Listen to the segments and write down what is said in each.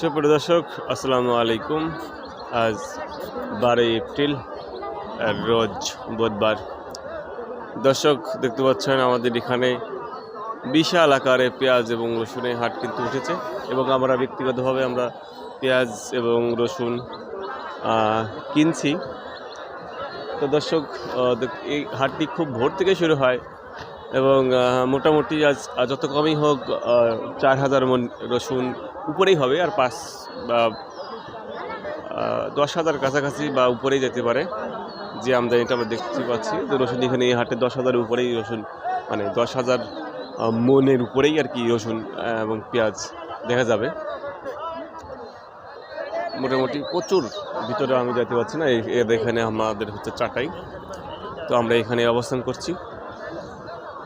সুপ্রিয় দর্শক, আসসালামু আলাইকুম। আজ বারোই এপ্রিল রোজ বুধবার। দর্শক, দেখতে পাচ্ছেন আমাদের এখানে বিশাল আকারে পেঁয়াজ এবং রসুনের হাট কিন্তু উঠেছে এবং আমরা ব্যক্তিগতভাবে আমরা পেঁয়াজ এবং রসুন কিনছি। তো দর্শক এই হাটটি খুব ভোর থেকে শুরু হয়। এবং মোটামুটি আজ যত কমই হোক চার হাজার মন রসুন উপরেই হবে আর পাঁচ বা দশ হাজার কাছাকাছি বা উপরেই যেতে পারে। যে আমদানিটা আমরা দেখতে পাচ্ছি, তো রসুন এখানে এই হাটে দশ হাজার উপরেই রসুন মানে দশ হাজার মনের উপরেই আর কি রসুন এবং পেঁয়াজ দেখা যাবে। মোটামুটি প্রচুর ভিতরে আমি যেতে পারছি না এখানে আমাদের হচ্ছে চাটাই। তো আমরা এখানে অবস্থান করছি।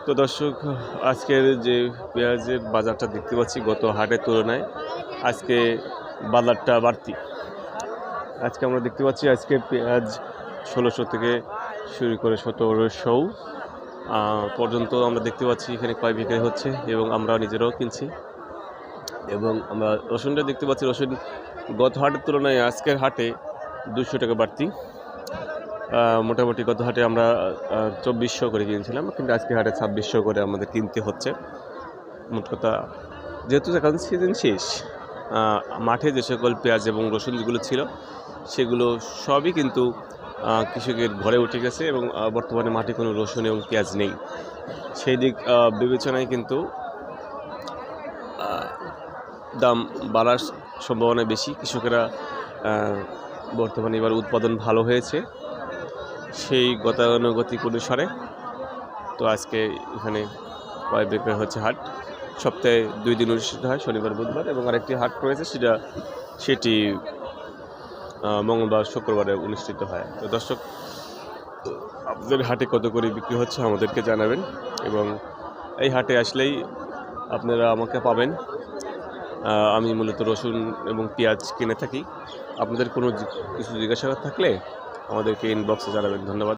তো দর্শক, আজকের যে পেঁয়াজের বাজারটা দেখতে পাচ্ছি গত হাটের তুলনায়, আজকে বাজারটা বাড়তি। আজকে আমরা দেখতে পাচ্ছি আজকে পেঁয়াজ ষোলোশো থেকে শুরু করে সতেরোশো পর্যন্ত আমরা দেখতে পাচ্ছি এখানে কয় বিক্রি হচ্ছে এবং আমরা নিজেরাও কিনছি। এবং আমরা রসুনটা দেখতে পাচ্ছি, রসুন গত হাটের তুলনায় আজকের হাটে দুশো টাকা বাড়তি। মোটামুটি গত হাটে আমরা চব্বিশশো করে কিনছিলাম, কিন্তু আজকে হাটে ছাব্বিশশো করে আমাদের কিনতে হচ্ছে। মোট কথা, যেহেতু এখন সিজন শেষ মাঠে যে সকল পেঁয়াজ এবং রসুন যেগুলো ছিল, সেগুলো সবই কিন্তু কৃষকের ঘরে উঠে গেছে এবং বর্তমানে মাঠে কোনো রসুন এবং পেঁয়াজ নেই। সেই দিক বিবেচনায় কিন্তু দাম বাড়ার সম্ভাবনা বেশি। কৃষকেরা বর্তমানে এবার উৎপাদন ভালো হয়েছে। সেই গতানুগতিক অনুসারে। তো আজকে এখানে কয় বিক্রয় হচ্ছে হাট। সপ্তাহে দুই দিন অনুষ্ঠিত হয়, শনিবার, বুধবার এবং আরেকটি হাট রয়েছে সেটা, সেটি মঙ্গলবার, শুক্রবারে অনুষ্ঠিত হয়। তো দর্শক, আপনাদের হাটে কত করে বিক্রি হচ্ছে আমাদেরকে জানাবেন এবং এই হাটে আসলেই আপনারা আমাকে পাবেন। আমি মূলত রসুন এবং পেঁয়াজ কিনে থাকি। আপনাদের কোনো কিছু জিজ্ঞাসা থাকলে আমাদেরকে ইনবক্সে জানাবেন। ধন্যবাদ।